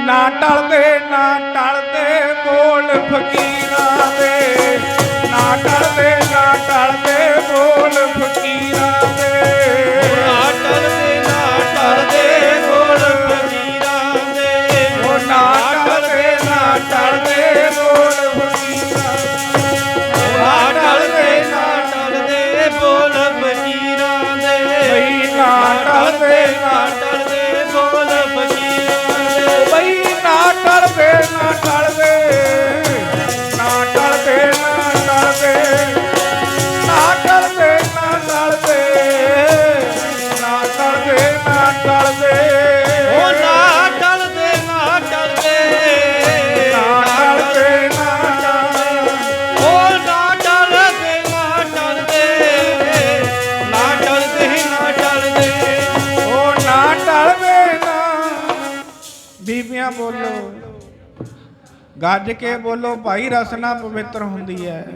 ਨਾ ਟਲਦੇ ਨਾ ਟਲਦੇ ਕੋਲ ਫਕੀਰਾਂ ਦੇ করবে ਬੀਬੀਆਂ ਬੋਲੋ। ਗੱਜ ਕੇ ਬੋਲੋ ਭਾਈ ਰਸਨਾ ਪਵਿੱਤਰ ਹੁੰਦੀ ਹੈ।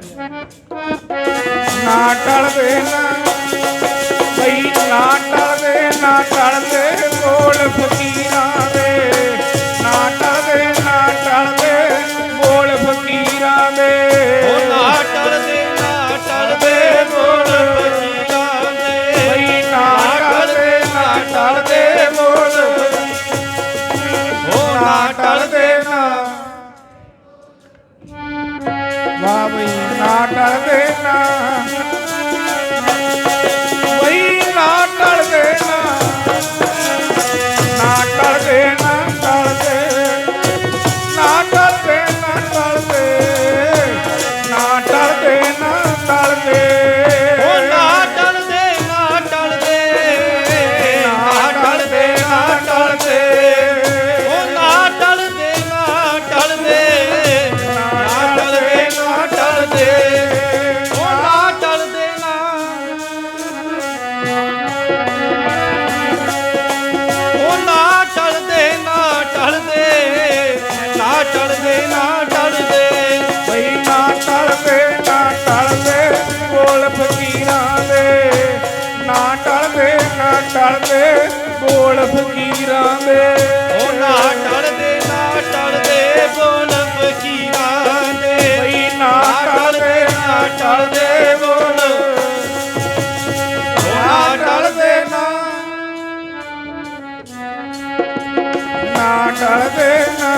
ਨਾ ਟਲਵੇ ਨਾ ਟਲ ਦੇਣਾ ਵਾਹ ਬਈ ਨਾ ਟਲ ਦੇਣਾ ਟਲਦੇ ਨਾ ਟਲਦੇ ਬਈ ਨਾ ਟਲਦੇ ਨਾ ਟਲਦੇ ਬੋਲ ਫਕੀਰਾਂ ਦੇ ਨਾ ਟਲਦੇ ਨਾ ਟਲਦੇ ਬੋਲ ਫਕੀਰਾਂ ਦੇ ਉਹ ਨਾ ਟਲਦੇ ਨਾ ਟਲਦੇ ਬੋਲ ਫਕੀਰਾਂ ਦੇ ਬਈ ਨਾ ਟਲਦੇ ਨਾ ਟਲਦੇ ਬੋਲ ਟਲਦੇ ਨਾ